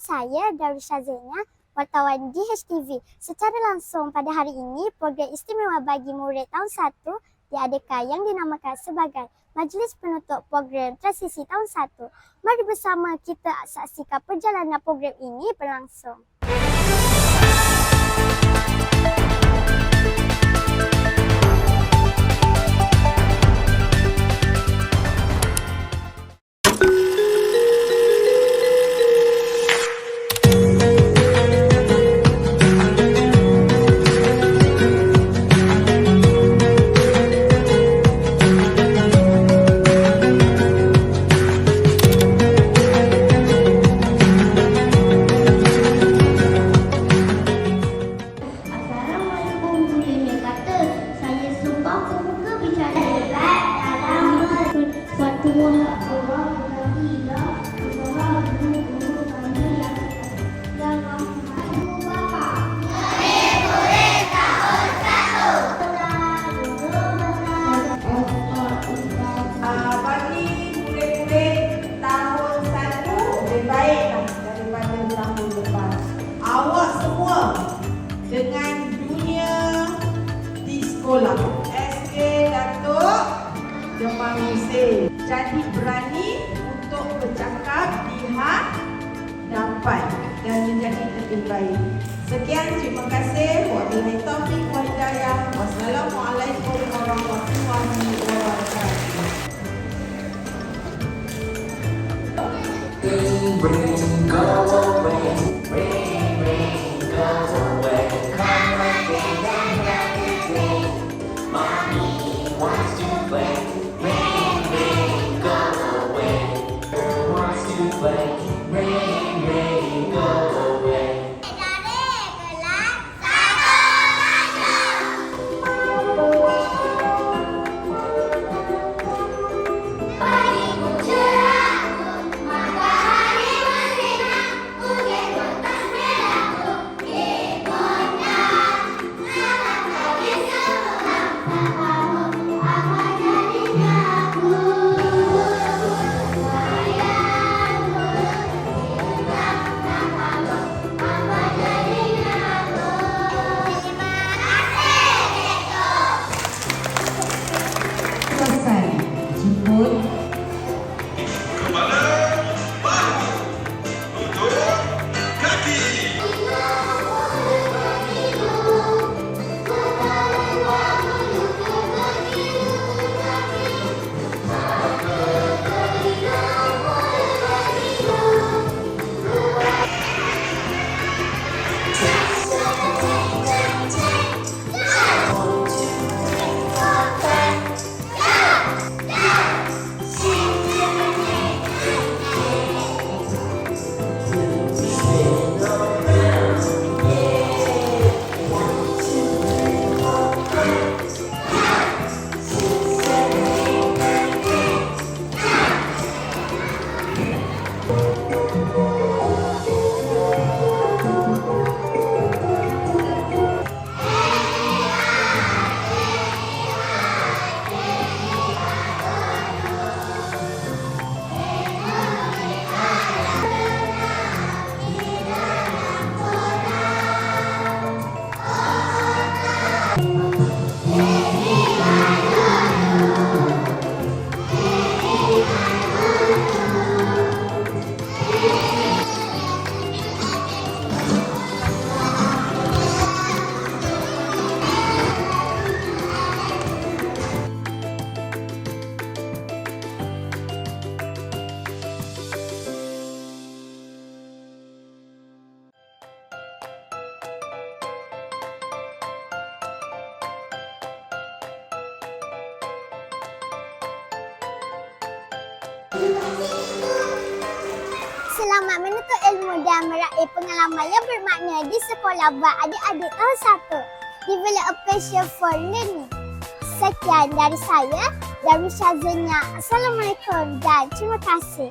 saya, Darul Syazenia, wartawan DHTV. Secara langsung pada hari ini, program istimewa bagi murid tahun 1 diadakan yang dinamakan sebagai Majlis Penutup Program Transisi Tahun 1. Mari bersama kita saksikan perjalanan program ini berlangsung. the one Hussein. Jadi berani untuk bercakap di hadapan dan menjadi lebih baik. Sekian, terima kasih. Wabillahi taufiq wal hidayah. Wassalamualaikum warahmatullahi wabarakatuh. selesai Selamat menuntut ilmu dan meraih pengalaman yang bermakna di sekolah buat adik-adik tahun 1. Develop a passion for learning. Sekian dari saya, Darul Syazenia. Assalamualaikum dan terima kasih.